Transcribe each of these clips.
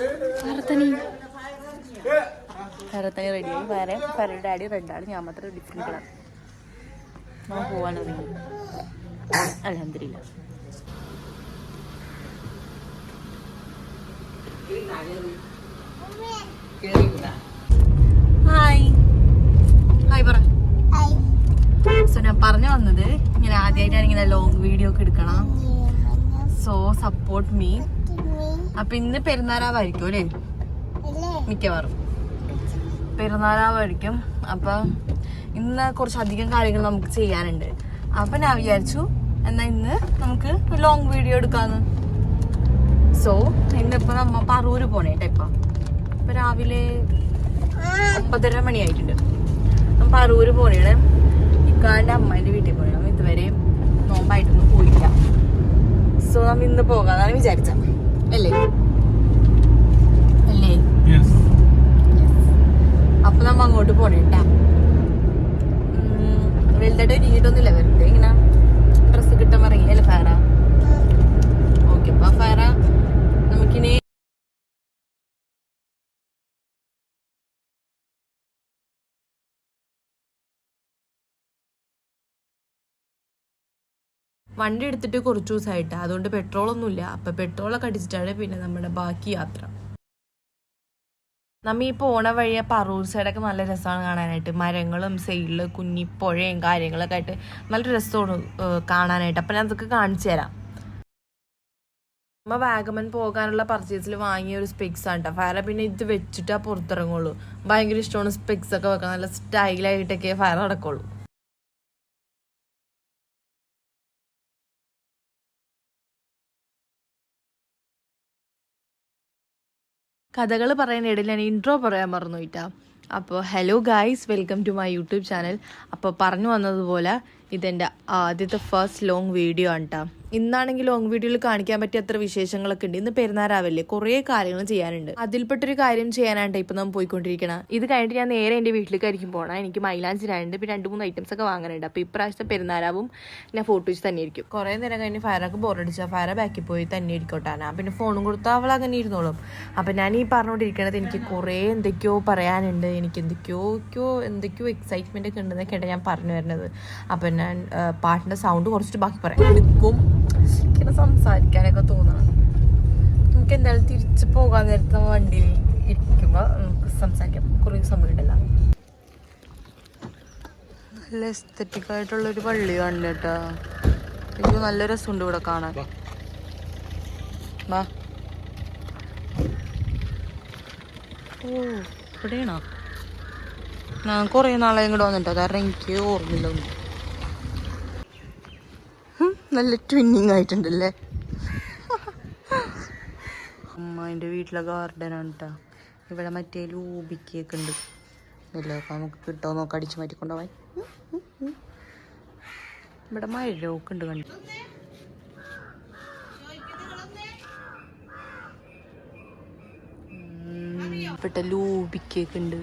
ഭരതനി റെഡിയായി വേറെ ഫരയുടെ ഡാഡി റെഡാണ് ഞാൻ മാത്രം ഡിഫറെന്റ് കളർ നമ്മൾ പോവാൻ തുടങ്ങി. അലഹമില്ല ഹായ് ഹായ് പറ. സോ ഞാൻ പറഞ്ഞു വന്നത് ഇങ്ങനെ ആദ്യമായിട്ടാണ് ഇങ്ങനെ ലോങ് വീഡിയോ ഒക്കെ എടുക്കണം. സോ സപ്പോർട്ട് മീ അപ്പൊ ഇന്ന് പെരുന്നാരാവായിരിക്കും അല്ലേ മിക്കവാറും. പെരുന്നാരാവായിരിക്കും അപ്പൊ ഇന്ന് കുറച്ചധികം കാര്യങ്ങൾ നമുക്ക് ചെയ്യാനുണ്ട്. അപ്പൊ ഞാൻ വിചാരിച്ചു എന്നാ ഇന്ന് നമുക്ക് ലോങ് വീഡിയോ എടുക്കാന്ന്. സോ ഇന്നിപ്പോ നമ്മ പറൂര് പോണേ കേട്ടോ ഇപ്പൊ. ഇപ്പൊ രാവിലെ ഒമ്പതര മണിയായിട്ടുണ്ട്. നമ്മ പറൂര് പോണേണ്. ഇക്കാന്റെ അമ്മേന്റെ വീട്ടിൽ പോണേ നമ്മ ഇതുവരെ നോമ്പായിട്ടൊന്നും പോയില്ല സോ നമ്മ ഇന്ന് പോകാന്നാണ് വിചാരിച്ച അല്ലേ? അല്ലേ? അപ്പൊ നമ്മ അങ്ങോട്ട് പോണേട്ടാ. വലുതായിട്ട് ഒരുങ്ങിയിട്ടൊന്നുമില്ല വെറുതെ ഇങ്ങനെ ഡ്രസ്സ് കിട്ടാൻ ഇറങ്ങി അല്ലേ ഫയറ? ഓക്കെ അപ്പൊ ഫയറ നമുക്കിനി വണ്ടി എടുത്തിട്ട് കുറച്ച് ദിവസമായിട്ട് അതുകൊണ്ട് പെട്രോൾ ഒന്നുമില്ല അപ്പൊ പെട്രോളൊക്കെ അടിച്ചിട്ടാണ് പിന്നെ നമ്മുടെ ബാക്കി യാത്ര. നമ്മ ഈ പോണ വഴി ആ പറൂർ സൈഡൊക്കെ നല്ല രസമാണ് കാണാനായിട്ട്. മരങ്ങളും സൈഡിൽ കുഞ്ഞി പുഴയും കാര്യങ്ങളൊക്കെ ആയിട്ട് നല്ല രസമാണ് കാണാനായിട്ട്. അപ്പൊ ഞാൻ അതൊക്കെ കാണിച്ചു തരാം. നമ്മ വാഗമൻ പോകാനുള്ള പർച്ചേസിൽ വാങ്ങിയ ഒരു സ്പെക്സ് ആണ് കേട്ടോ ഫയറ പിന്നെ ഇത് വെച്ചിട്ടാ പുറത്തിറങ്ങുള്ളൂ. ഭയങ്കര ഇഷ്ടമാണ് സ്പെക്സ് ഒക്കെ വെക്കാൻ. നല്ല സ്റ്റൈലായിട്ടൊക്കെ ഫയർ നടക്കുള്ളൂ. കഥകൾ പറയുന്ന ഇടയിൽ ഞാൻ ഇൻട്രോ പറയാൻ മറന്നു പോയിട്ടാ അപ്പോൾ hello guys welcome to my YouTube channel അപ്പോൾ പറഞ്ഞു വന്നതുപോലെ ഇതെന്റെ ആദ്യത്തെ ഫസ്റ്റ് ലോങ് വീഡിയോ ആണ് കേട്ടോ ഇന്നാണെങ്കിൽ ലോങ് വീഡിയോയിൽ കാണിക്കാൻ പറ്റിയ അത്ര വിശേഷങ്ങളൊക്കെ ഉണ്ട്. ഇന്ന് പെരുന്നാരാവല്ലേ? കുറേ കാര്യങ്ങൾ ചെയ്യാനുണ്ട്. അതിൽപ്പെട്ടൊരു കാര്യം ചെയ്യാനായിട്ട് ഇപ്പം നമ്മൾ പോയിക്കൊണ്ടിരിക്കണം. ഇത് കഴിഞ്ഞിട്ട് ഞാൻ നേരെ എന്റെ വീട്ടിലേക്കായിരിക്കും പോകണം എനിക്ക് മൈലാഞ്ചി മൈലാഞ്ചിനായുണ്ട് പിന്നെ രണ്ട് മൂന്ന് ഐറ്റംസ് ഒക്കെ വാങ്ങാനുണ്ട്. അപ്പോൾ ഇപ്രാവശ്യത്തെ പെരുന്നാരാവും ഞാൻ ഫോട്ടോ വെച്ച് തന്നെ ഇരിക്കും. കുറേ നേരം കഴിഞ്ഞ് ഫയറൊക്കെ ബോറടിച്ചാൽ ഫയറ ബാക്കിൽ പോയി തന്നെ ഇരിക്കോട്ടെ പിന്നെ ഫോണും കൊടുത്താൽ അവൾ അങ്ങനെ ഇരുന്നോളും. അപ്പം ഞാൻ ഈ പറഞ്ഞുകൊണ്ടിരിക്കണത് എനിക്ക് കുറേ എന്തൊക്കെയോ പറയാനുണ്ട്. എനിക്ക് എന്തൊക്കെയോ എന്തൊക്കെയോ എക്സൈറ്റ്മെന്റ് ഒക്കെ ഉണ്ടെന്നൊക്കെയാണ് ഞാൻ പറഞ്ഞു വരുന്നത്. അപ്പം ഞാൻ പാട്ടിന്റെ പാട്ടിന്റെ സൗണ്ട് കുറച്ചിട്ട് ബാക്കി പറയാം. എടുക്കും. ഇങ്ങനെ സംസാരിക്കാനൊക്കെ തോന്നണം. നമുക്ക് എന്തായാലും തിരിച്ചു പോകാൻ നേരത്തെ വണ്ടിയിൽ ഇരിക്കുമ്പോൾ നമുക്ക് സംസാരിക്കാം. കുറേ സമയം ഉണ്ടല്ലോ നല്ല എസ്തറ്റിക് ആയിട്ടുള്ള ഒരു കണ്ടു കേട്ടോ. എനിക്ക് നല്ല രസമുണ്ട് ഇവിടെ കാണാൻ. വാ. ഓ ഇവിടെയാണോ? ഞാൻ കുറേ നാളെ ഇങ്ങോട്ട് വന്നിട്ടോ. കാരണം എനിക്ക് ഓർമ്മയില്ല ഒന്നും. നല്ല ട്വിന്നിങ് ആയിട്ടുണ്ടല്ലേ? അമ്മേന്റെ വീട്ടിലെ ഗാർഡനാണ് കേട്ടോ ഇവിടെ മറ്റേ ലൂബിക്കൊക്കെ ഉണ്ട്. ഇല്ല അപ്പം നമുക്ക് കിട്ടോ നോക്കാം അടിച്ചു മാറ്റി കൊണ്ടുപോവാൻ. ഉം, ഉം, ഉം. ഇവിടെ മഴയൊക്കെ ഉണ്ട് കണ്ടു? ഇപ്പെട്ട ലൂബിക്കൊക്കെ ഉണ്ട്.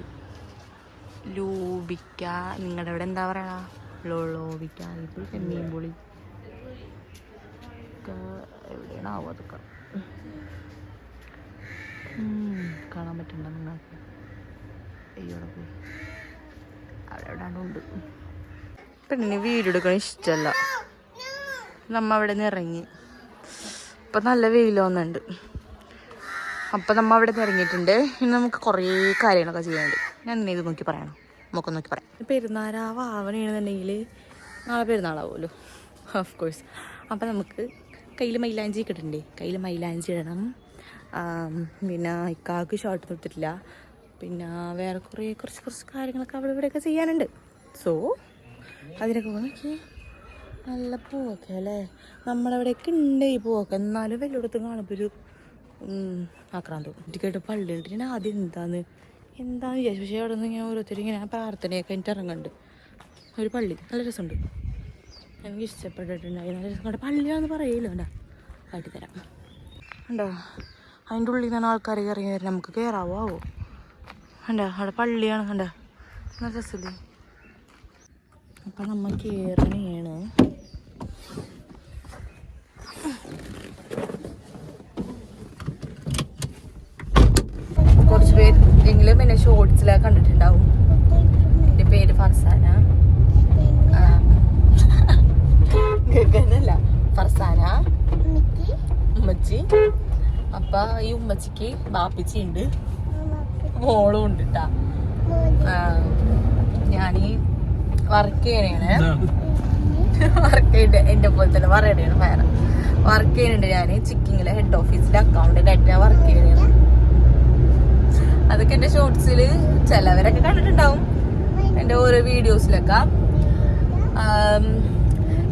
ലൂബിക്ക നിങ്ങളുടെ ഇവിടെ എന്താ പറയണ? ലോളോബിക്ക ഇത് ചെമ്മീൻ പൊളി എവിടെയാണാവോ അതൊക്കെ ഉം, കാണാൻ പറ്റണ്ട നിങ്ങൾക്ക്? അയ്യോടെ പോയി. അവിടെ എവിടെയാണ് ഉണ്ട്. പെണ്ണിന് വീഡിയോ എടുക്കാൻ ഇഷ്ടമല്ല. നമ്മ അവിടെ നിന്ന് ഇറങ്ങി. ഇപ്പം നല്ല വെയിൽ വന്നുണ്ട് അപ്പം നമ്മ അവിടെ നിന്ന് ഇറങ്ങിയിട്ടുണ്ട്. ഇനി നമുക്ക് കുറേ കാര്യങ്ങളൊക്കെ ചെയ്യാനുണ്ട് ഞാൻ നിന്നെ ഇത് നോക്കി പറയണം. നമുക്ക് നോക്കി പറയാം. പെരുന്നാളാവാവണെന്നുണ്ടെങ്കിൽ നാളെ പെരുന്നാളാവുമല്ലോ ഓഫ് കോഴ്സ് അപ്പം നമുക്ക് കയ്യിൽ മൈലാഞ്ചി കിട്ടണ്ടേ കയ്യിൽ മൈലാഞ്ചി ഇടണം. പിന്നെ ഇക്കാക്ക് ഷോർട്ട് കൊടുത്തിട്ടില്ല. പിന്നെ വേറെ കുറേ കുറച്ച് കുറച്ച് കാര്യങ്ങളൊക്കെ അവിടെ ഇവിടെയൊക്കെ ചെയ്യാനുണ്ട്. സോ അതിനൊക്കെ നോക്കി നല്ല പൂവൊക്കെ അല്ലേ? നമ്മളവിടെയൊക്കെ ഉണ്ട് ഈ പൂവൊക്കെ. എന്നാലും വലിയടത്ത് കാണുമ്പോൾ ഒരു ആക്രാന്തം. എനിക്ക് കേട്ട് പള്ളി ഉണ്ട് ഞാൻ ആദ്യം എന്താന്ന് എന്താന്ന് വിചാരിച്ചു. പക്ഷേ അവിടെ നിന്ന് ഞാൻ ഓരോരുത്തർ ഇങ്ങനെ പ്രാർത്ഥനയൊക്കെ എനിക്ക് ഇറങ്ങുന്നുണ്ട്. ഒരു പള്ളി. നല്ല രസമുണ്ട്. എനിക്ക് ഇഷ്ടപ്പെട്ടിട്ടുണ്ടായി നിങ്ങളുടെ പള്ളിയാന്ന് പറയില്ല വേണ്ട കാട്ടിത്തരാം ഉണ്ടോ? അതിന്റെ ഉള്ളിൽ നിന്ന് ആൾക്കാർ കയറി കയറി നമുക്ക് കയറാവോ ആവോ? കണ്ട അവിടെ പള്ളിയാണ്. കണ്ട നല്ല രസമില്ലേ അപ്പം നമ്മൾ കയറണേണ് ആരെങ്കിലും എന്നെ ഷോർട്സിലൊക്കെ കണ്ടിട്ടുണ്ടാവും എന്റെ പേര് ഫർസാന ആ, ഗഗനല്ല ഫർസാന ഉമ്മച്ചി അപ്പൊ ഈ ഉമ്മച്ചിക്ക് ബാപ്പിച്ചി ഉണ്ട് മോളും ഉണ്ട് കേട്ടാ ഞാനീ വർക്ക് ചെയ്യണേ വർക്ക് ചെയ്യണ്ട. എന്റെ പോലെ തന്നെ പറയണേ വേറെ. വർക്ക് ചെയ്യുന്നുണ്ട് ഞാൻ ചിക്കിങ്ങിലെ ഹെഡ് ഓഫീസിന്റെ അക്കൗണ്ടന്റ് ആയിട്ട് ഞാൻ വർക്ക് ചെയ്യണേ അതൊക്കെ എന്റെ ഷോർട്സിൽ ചിലവരൊക്കെ കണ്ടിട്ടുണ്ടാവും. എന്റെ ഓരോ വീഡിയോസിലൊക്കെ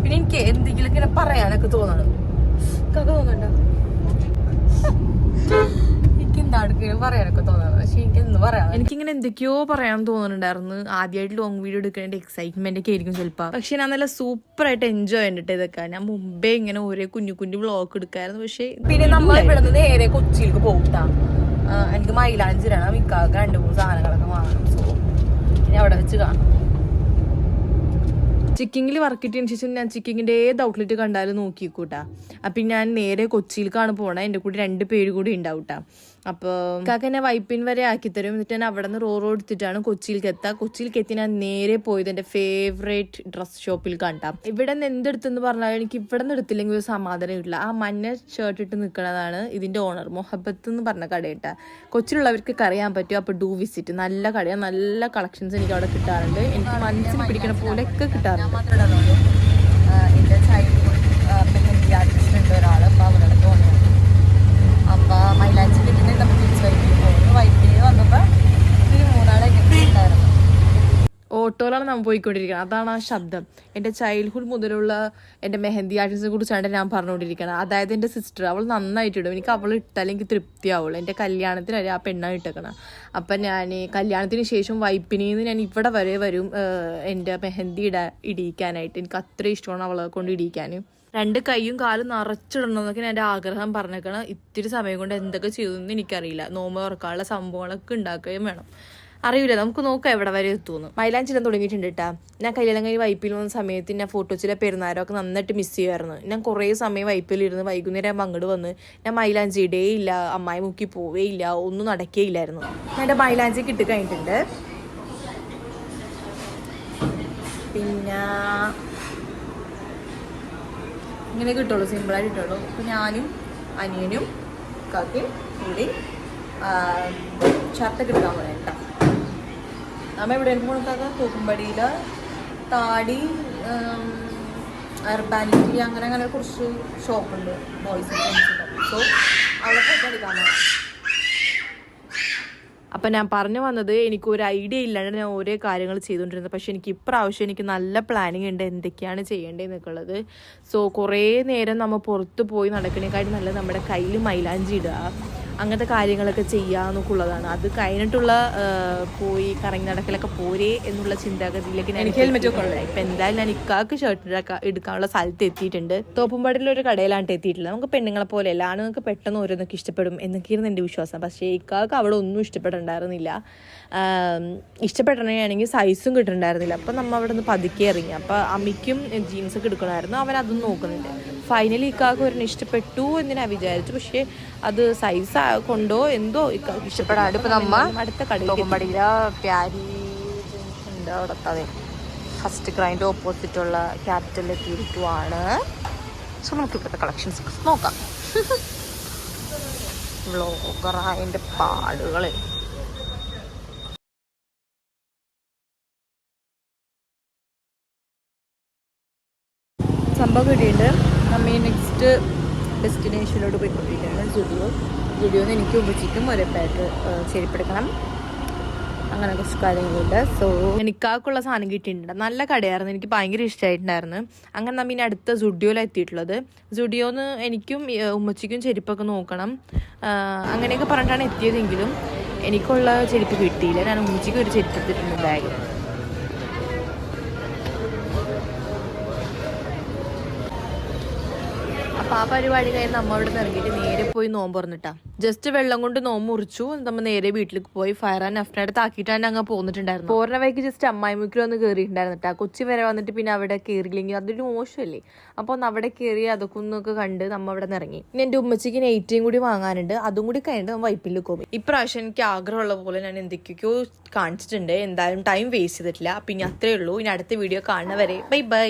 പിന്നെ എനിക്ക് എന്തെങ്കിലും ഇങ്ങനെ പറയാനൊക്കെ തോന്നണം. തോന്നുന്നുണ്ടോ എന്താണെങ്കിലും പറയാനൊക്കെ തോന്നുന്നത് പക്ഷെ എനിക്ക് എന്ന് പറയാം എനിക്കിങ്ങനെ എന്തൊക്കെയോ പറയാൻ തോന്നുന്നുണ്ടായിരുന്നു. ആദ്യമായിട്ട് ലോങ് വീഡിയോ എടുക്കേണ്ട എക്സൈറ്റ്മെന്റ് ഒക്കെ ആയിരിക്കും ചിലപ്പോൾ പക്ഷെ ഞാൻ നല്ല സൂപ്പർ ആയിട്ട് എൻജോയ് ചെയ്തിട്ട് ഇതൊക്കെ. ഞാൻ മുമ്പേ ഇങ്ങനെ ഓരോ കുഞ്ഞു കുഞ്ഞു വ്ളോഗ് എടുക്കായിരുന്നു. പക്ഷെ പിന്നെ നമ്മൾ ഇവിടെ നേരെ കൊച്ചിയിലേക്ക് പോകട്ടാ എനിക്ക് മൈലാഞ്ചിരാണ് മിക്കാക്ക് രണ്ട് മൂന്ന് സാധനങ്ങളൊക്കെ വാങ്ങണം. സോ ഇനി അവിടെ വെച്ച് കാണാം. ചിക്കിങ്ങിൽ വർക്ക് കിട്ടിയതിന് ശേഷം ഞാൻ ചിക്കിങ്ങിന്റെ ഏത് ഔട്ട്ലെറ്റ് കണ്ടാലും നോക്കിക്കൂട്ടാ അപ്പം ഞാൻ നേരെ കൊച്ചിയിലേക്കാണ് പോണത് എന്റെ കൂടെ രണ്ട് പേര് കൂടി ഉണ്ടാവൂട്ടാ. അപ്പോൾ കാക്ക എന്നെ വൈപ്പിൻ വരെ ആക്കി തരും. എന്നിട്ട് ഞാൻ അവിടെ നിന്ന് റോറോ എടുത്തിട്ടാണ് കൊച്ചിയിലേക്ക് എത്താ കൊച്ചിയിലേക്ക് എത്തി ഞാൻ നേരെ പോയത് എന്റെ ഫേവറേറ്റ് ഡ്രസ് ഷോപ്പിൽ കണ്ടാം. ഇവിടെ നിന്ന് എന്തെടുത്തെന്ന് പറഞ്ഞാൽ എനിക്ക് ഇവിടെ നിന്ന് എടുത്തില്ലെങ്കിൽ ഒരു സമാധാനം ഇല്ല ആ മഞ്ഞ ഷർട്ട് ഇട്ട് നിൽക്കുന്നതാണ് ഇതിന്റെ ഓണർ മൊഹബത്ത് എന്ന് പറഞ്ഞ കടയിട്ട. കൊച്ചിലുള്ളവർക്ക് അറിയാൻ പറ്റും അപ്പോൾ ഡൂ വിസിറ്റ് നല്ല കടയാണ് നല്ല കളക്ഷൻസ് എനിക്ക് അവിടെ കിട്ടാറുണ്ട്. എനിക്ക് മനസ്സിൽ പിടിക്കണ പോലെയൊക്കെ കിട്ടാറുണ്ട് എന്റെ ചൈൽഡ്ഹുഡ് മെഹന്തി ആർട്ടിസ്റ്റ് ഉണ്ട് ഒരാൾ അപ്പോൾ അവരുടെ തോന്നുന്നു അപ്പോൾ മൈലാഞ്ചി കിട്ടുന്ന നമ്മൾ തിരിച്ച് വൈപ്പിൽ പോകുന്നു വൈപ്പിൽ വന്നപ്പോൾ ഇതിൽ മൂന്നാളെ ഉണ്ടായിരുന്നു പോയിക്കൊണ്ടിരിക്കുന്നത് അതാണ് ആ ശബ്ദം. എന്റെ ചൈൽഡ്ഹുഡ് മുതലുള്ള എന്റെ മെഹന്തി ആർട്ടിസ്റ്റിനെ കുറിച്ചാണ് ഞാൻ പറഞ്ഞുകൊണ്ടിരിക്കുന്നത്. അതായത് എന്റെ സിസ്റ്റർ അവൾ നന്നായിട്ട് ഇടും. എനിക്ക് അവൾ ഇട്ടാൽ എനിക്ക് തൃപ്തിയാവുള്ളൂ. എന്റെ കല്യാണത്തിന് വരെ ആ പെണ്ണാണ് ഇട്ടേക്കണം. അപ്പം ഞാൻ കല്യാണത്തിന് ശേഷം വൈപ്പിനിന്ന് ഞാൻ ഇവിടെ വരെ വരും എന്റെ മെഹന്തി ഇടാ ഇടിയിക്കാനായിട്ട്. എനിക്ക് അത്ര ഇഷ്ടമാണ് അവളെ കൊണ്ട് ഇടിയിക്കാനും രണ്ട് കൈയും കാലും നിറച്ചിടണം എന്നൊക്കെ എന്റെ ആഗ്രഹം പറഞ്ഞേക്കണം. ഇത്തിരി സമയം കൊണ്ട് എന്തൊക്കെ ചെയ്തു എന്ന് എനിക്കറിയില്ല. നോമ്പ് തുറക്കാനുള്ള സംഭവങ്ങളൊക്കെ ഉണ്ടാക്കുകയും വേണം. അറിയില്ല നമുക്ക് നോക്കാം എവിടെ വരെ എത്തുമെന്ന്. മൈലാഞ്ചിടാൻ തുടങ്ങിയിട്ടുണ്ട് കേട്ടാ ഞാൻ കല്യാണം കഴിഞ്ഞ് വൈപ്പിൽ വന്ന സമയത്ത് ഞാൻ ഫോട്ടോച്ചിലെ പെരുന്നാരമൊക്കെ നന്നായിട്ട് മിസ് ചെയ്യുമായിരുന്നു ഞാൻ കുറേ സമയം വൈപ്പിലിരുന്ന് വൈകുന്നേരം അങ്ങോട്ട് വന്ന് ഞാൻ മൈലാഞ്ചി ഇടേ ഇല്ല അമ്മായി മുക്കി പോവേ ഇല്ല ഒന്നും നടക്കേ ഇല്ലായിരുന്നു എന്റെ മൈലാഞ്ചി കിട്ടി കഴിഞ്ഞിട്ടുണ്ട്. പിന്നെ ഇങ്ങനെ കിട്ടുള്ളൂ സിമ്പിളായിട്ട് കിട്ടുള്ളൂ ഞാനും അനിയനും കാക്കയും കൂടി ഷർട്ടൊക്കെ എടുക്കാൻ പോകാം കേട്ടോ നമ്മ എവിടെയാണ് പോണക്കാക്ക തൂക്കുംപടിയിൽ താടി അർബാനിറ്റി അങ്ങനെ അങ്ങനെ കുറച്ച് ഷോപ്പുണ്ട് ബോയ്സ് സോ അവിടെ പോകാം അപ്പം ഞാൻ പറഞ്ഞു വന്നത് എനിക്ക് ഒരു ഐഡിയ ഇല്ലാണ്ട് ഞാൻ ഓരോ കാര്യങ്ങൾ ചെയ്തുകൊണ്ടിരുന്നത്. പക്ഷേ എനിക്ക് ഇപ്രാവശ്യം എനിക്ക് നല്ല പ്ലാനിങ് ഉണ്ട് എന്തൊക്കെയാണ് ചെയ്യേണ്ടത് ഉള്ളത് സോ കുറേ നേരം നമ്മൾ പുറത്ത് പോയി നടക്കണേക്കാളും നല്ലത് നമ്മുടെ കയ്യിൽ മൈലാഞ്ചി ഇടുക. അങ്ങനത്തെ കാര്യങ്ങളൊക്കെ ചെയ്യാന്നൊക്കെ ഉള്ളതാണ് അത് കഴിഞ്ഞിട്ടുള്ള പോയി കറങ്ങി നടക്കലൊക്കെ പോരേ എന്നുള്ള ചിന്താഗതിയിലേക്ക് ഞാൻ ഇപ്പം ഇപ്പൊ എന്തായാലും ഞാൻ ഇക്കാക്ക് ഷർട്ട് എടുക്കാനുള്ള സ്ഥലത്ത് എത്തിയിട്ടുണ്ട്. തോപ്പുംപാടിലെ ഒരു കടയിലാണ് എത്തിയിട്ടുള്ളത്. നമുക്ക് പെണ്ണുങ്ങളെ പോലെ അല്ല. ആണുങ്ങൾക്ക് പെട്ടെന്ന് ഓരോന്നൊക്കെ ഇഷ്ടപ്പെടും എന്നൊക്കെയായിരുന്നു എന്റെ വിശ്വാസം. പക്ഷേ ഇക്കാക്ക് അവിടെ ഒന്നും ഇഷ്ടപ്പെട്ടുണ്ടായിരുന്നില്ല ഇഷ്ടപ്പെടണമെങ്കിൽ സൈസും കിട്ടുന്നുണ്ടായിരുന്നില്ല അപ്പം നമ്മൾ അവിടെ നിന്ന് പതുക്കെ ഇറങ്ങി. അപ്പം അമ്മയ്ക്കും ജീൻസ് ഒക്കെ എടുക്കണമായിരുന്നു. അവൻ അതും നോക്കുന്നുണ്ട്. ഫൈനലി ഇക്കാക്ക് ഒരു ഇഷ്ടപ്പെട്ടു എന്ന് ഞാൻ വിചാരിച്ചു. പക്ഷേ അത് സൈസ് കൊണ്ടോ എന്തോ ഇഷ്ടപ്പെടാണ്ട് ഇപ്പം നമ്മ അടുത്ത കടയിൽ പ്യാരി ഉണ്ട് അവിടുത്തെ അതെ ഫസ്റ്റ് ക്രൈന്റെ ഓപ്പോസിറ്റുള്ള ക്യാപിറ്റലിൽ എത്തിയിരിക്കുവാണ്. സോ നമുക്ക് ഇപ്പോഴത്തെ കളക്ഷൻസ് നോക്കാം. വ്ളോഗറായന്റെ പാടുകൾ സംഭവം കിട്ടിയിട്ടുണ്ട്. നമ്മ ഈ നെക്സ്റ്റ് ഡെസ്റ്റിനേഷനിലോട്ട് പോയിക്കൊണ്ടിരിക്കുകയാണ്. ജുഡിയോ. ജുഡിയോന്ന് എനിക്ക് ഉപചിക്കും ഒരേ പാറ്റ് ചെരുപ്പെടുക്കണം അങ്ങനെ കുറച്ച് കാര്യങ്ങളുണ്ട്. സോ എനിക്കാക്കുള്ള സാധനം കിട്ടിയിട്ടുണ്ട്. നല്ല കടയായിരുന്നു. എനിക്ക് ഭയങ്കര ഇഷ്ടമായിട്ടുണ്ടായിരുന്നു അങ്ങനെ നമ്മൾ ഇനി അടുത്ത സുഡിയോയിലാണ് എത്തിയിട്ടുള്ളത്. സുഡിയോന്ന് എനിക്കും ഉമ്മച്ചിക്കും ചെരുപ്പൊക്കെ നോക്കണം. അങ്ങനെയൊക്കെ പറഞ്ഞിട്ടാണ് എത്തിയതെങ്കിലും എനിക്കുള്ള ചെരുപ്പ് കിട്ടിയില്ല. ഞാൻ ഉമ്മച്ചിക്കും ഒരു ചെരുപ്പ് എത്തിയിട്ടുണ്ട് ബാഗ് ആ പരിപാടി കഴിഞ്ഞ് നമ്മ അവിടെ ഇറങ്ങിയിട്ട് നേരെ പോയി നോമ്പ് തുറന്നിട്ടാ. ജസ്റ്റ് വെള്ളം കൊണ്ട് നോമ്പ് മുറിച്ചു. നമ്മ നേരെ വീട്ടിലേക്ക് പോയി. ഫയർ ആൻഡ് അഫ്റ്റർ ആക്കിയിട്ടാണ് അങ്ങ് പോന്നിട്ടുണ്ടായിരുന്നു. പോരുന്ന വഴിക്ക് ജസ്റ്റ് അമ്മായിമുക്കിൽ ഒന്ന് കയറിയിട്ടുണ്ടായിരുന്നിട്ടാ കൊച്ചി വരെ വന്നിട്ട് പിന്നെ അവിടെ കയറിയില്ലെങ്കിൽ അതൊരു മോശമല്ലേ? അപ്പൊ ഒന്ന് അവിടെ കയറി അതൊക്കെ ഒന്നൊക്കെ കണ്ട് നമ്മ അവിടെ നിന്ന് ഇറങ്ങി. ഇനി എന്റെ ഉമ്മച്ചിക്ക് നെയ്റ്റിയും കൂടി വാങ്ങാനുണ്ട്. അതും കൂടി കഴിഞ്ഞിട്ട് നമ്മൾ വൈപ്പിൽ പോകും ഇപ്രാവശ്യം എനിക്ക് ആഗ്രഹമുള്ള പോലെ ഞാൻ എന്തൊക്കെയൊക്കെയോ കാണിച്ചിട്ടുണ്ട്. എന്തായാലും ടൈം വേസ്റ്റ് ചെയ്തിട്ടില്ല. പിന്നെ അത്രേ ഉള്ളൂ. ഇനി അടുത്ത വീഡിയോ കാണുന്നവരെ. Bye bye